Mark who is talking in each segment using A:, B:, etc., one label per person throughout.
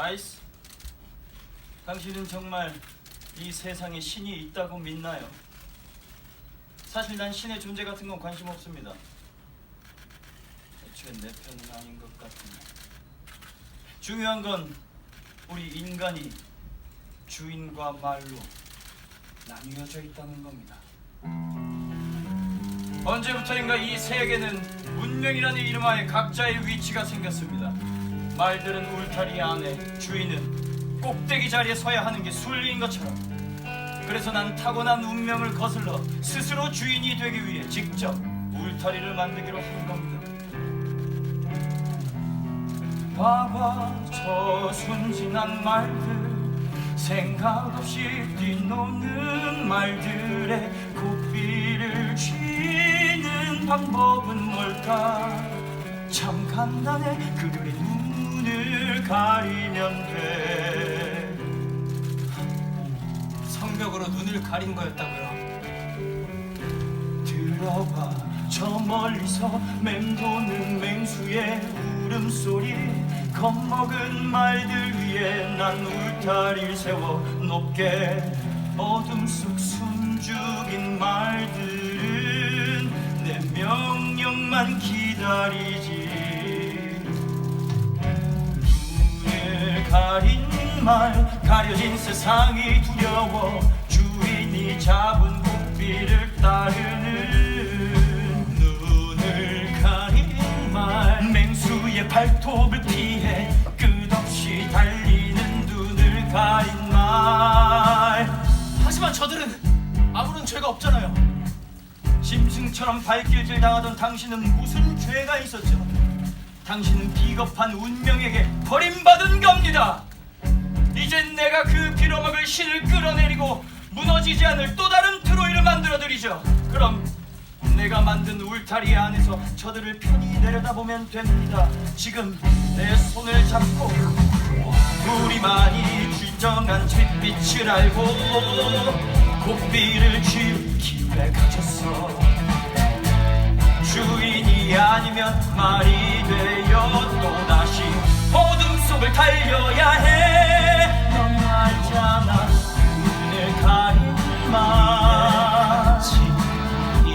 A: 다이스, 당신은 정말 이 세상에 신이 있다고 믿나요? 사실 난 신의 존재 같은 건 관심 없습니다. 애초에 내 편은 아닌 것 같은데. 중요한 건 우리 인간이 주인과 말로 나뉘어져 있다는 겁니다. 언제부터인가 이 세계는 문명이라는 이름하에 각자의 위치가 생겼습니다. 말들은 울타리 안에 주인은 꼭대기 자리에 서야 하는 게 순리인 것처럼. 그래서 난 타고난 운명을 거슬러 스스로 주인이 되기 위해 직접 울타리를 만들기로 한 겁니다. 봐봐 저 순진한 말들. 생각 없이 뛰노는 말들의 고삐를 쥐는 방법은 뭘까? 참 간단해 그들 의 눈을 가리면 돼.
B: 성벽으로 눈을 가린 거였다고요.
A: 들어봐. 저 멀리서 맴도는 맹수의 울음소리. 겁먹은 말들 위에 난 울타리를 세워 높게 어둠 속 숨죽인 말들은 내 명령만 기다리지 가린 말 가려진 세상이 두려워 주인이 잡은 고삐를 따르는 눈을 가린 말 맹수의 발톱을 피해 끝없이 달리는 눈을 가린 말
B: 하지만 저들은 아무런 죄가 없잖아요.
A: 짐승처럼 발길질 당하던 당신은 무슨 죄가 있었죠? 당신은 비겁한 운명에게 버림받은 겁니다. 이젠 내가 그 빌어먹을 신을 끌어내리고 무너지지 않을 또 다른 트로이를 만들어드리죠. 그럼 내가 만든 울타리 안에서 저들을 편히 내려다보면 됩니다. 지금 내 손을 잡고 우리만이 진정한 잿빛을 알고 고삐를 쥐을 기회 가졌어. 주인이 아니면 말이 달려야 해. 넌 알잖아 눈을 가린 마치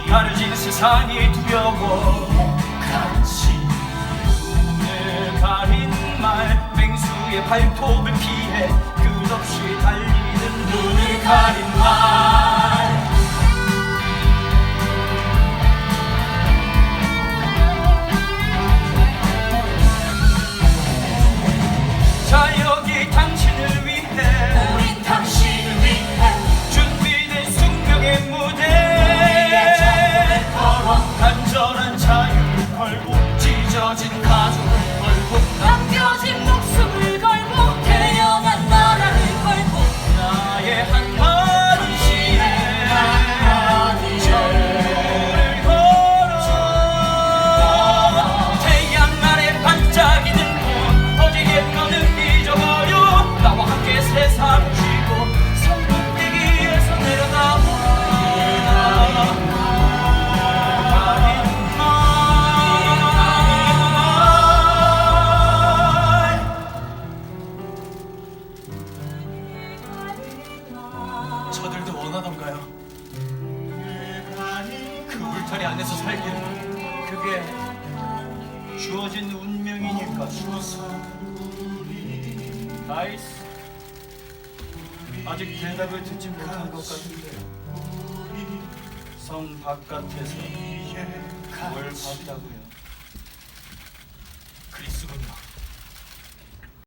A: 가려진 세상이 두려워. 같이 눈을 가린 말 맹수의 발톱을 피해
B: wanted 그 울타리 안에서 살기를.
A: 그게 주어진 운명이니까 나이스. 아직 대답을 듣지 못한 것 같은데요 성 바깥에서 뭘 봤다고요